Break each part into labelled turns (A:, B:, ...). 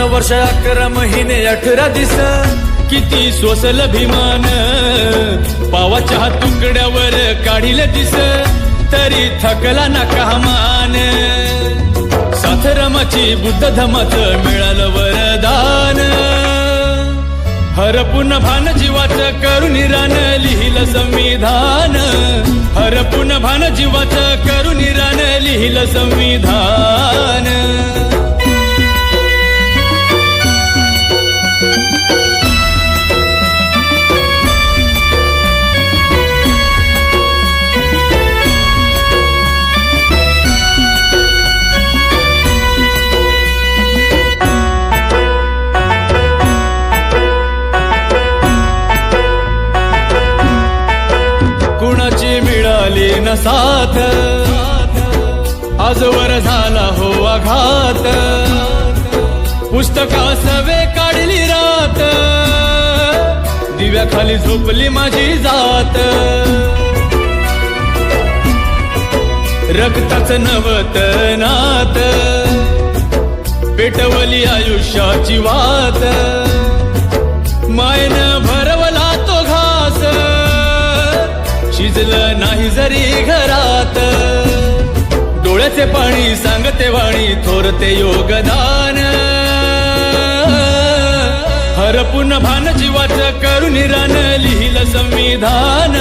A: वर्ष अकरा महिने अठरा दिस. किती सोसल भीमान पावाच्या तुकड्यावर काढील दिस. तरी थकला ना कामान साथरमाची बुद्ध धमाच मिळालं वरदान. हरपून भान जीवाच करून रान लिहिलं संविधान. हरपून भान जीवाच करून रान लिहिलं संविधान. कुणाची मिळाली न साथ. आजवर झाला हो आघात. पुस्तका सवे काढली रात. दिव्याखाली झोपली माझी जात. रक्ताच नवत नात. पेटवली आयुष्याची वात. मायन तरी घरात. डोळ्याचे पाणी सांगते वाणी थोरते योगदान. हरपून भान जीवाच करून रान लिहिलं संविधान.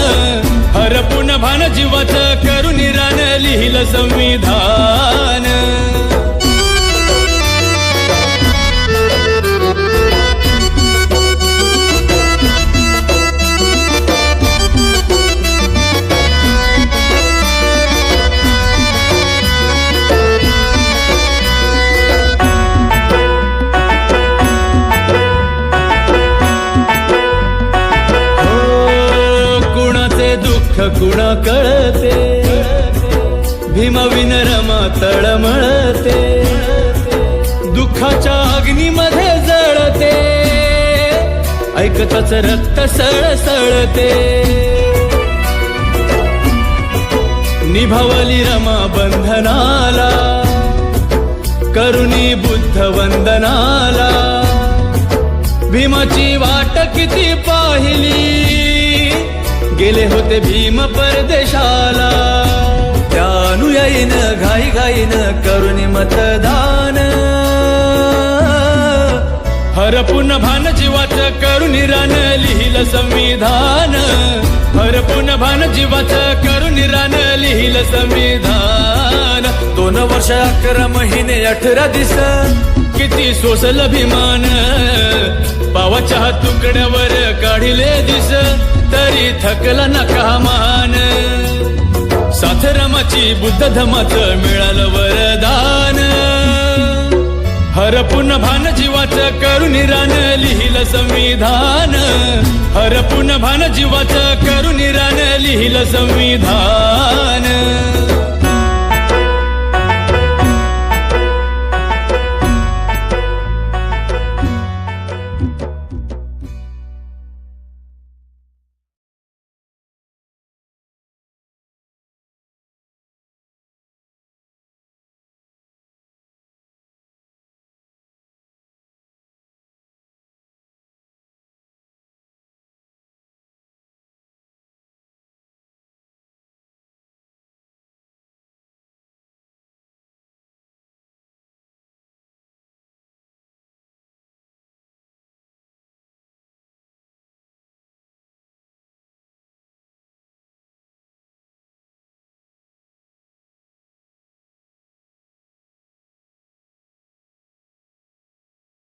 A: हरपून भान जीवाच करून रान लिहिलं संविधान. दुःख कुणा कळते भीमविन रमा तळमळते दुःखाच्या अग्नीमध्ये जळते. ऐकताच रक्त सळसळते निभावली रमा बंधनाला. करुणी बुद्ध वंदनाला. भीमाची वाट किती पाहिली. गेले होते भीम परदेशाला. त्या अनुयायीनं घाई घाईन करुणी मतदान. हरपून भान जीवाच करून रान लिहिलं संविधान. हरपून भान जीवाच करून रान लिहिलं संविधान. दोन वर्ष अकरा महिने अठरा दिस किती सोसल अभिमान. पावाच्या तुकड्यावर काढिले दिस. तरी थकला नका मान साथरमाची बुद्ध धमाच मिळालं वरदान. हरपून भान जीवाच करून रान लिहिलं संविधान. हरपून भान जीवाच करून रान लिहिलं संविधान.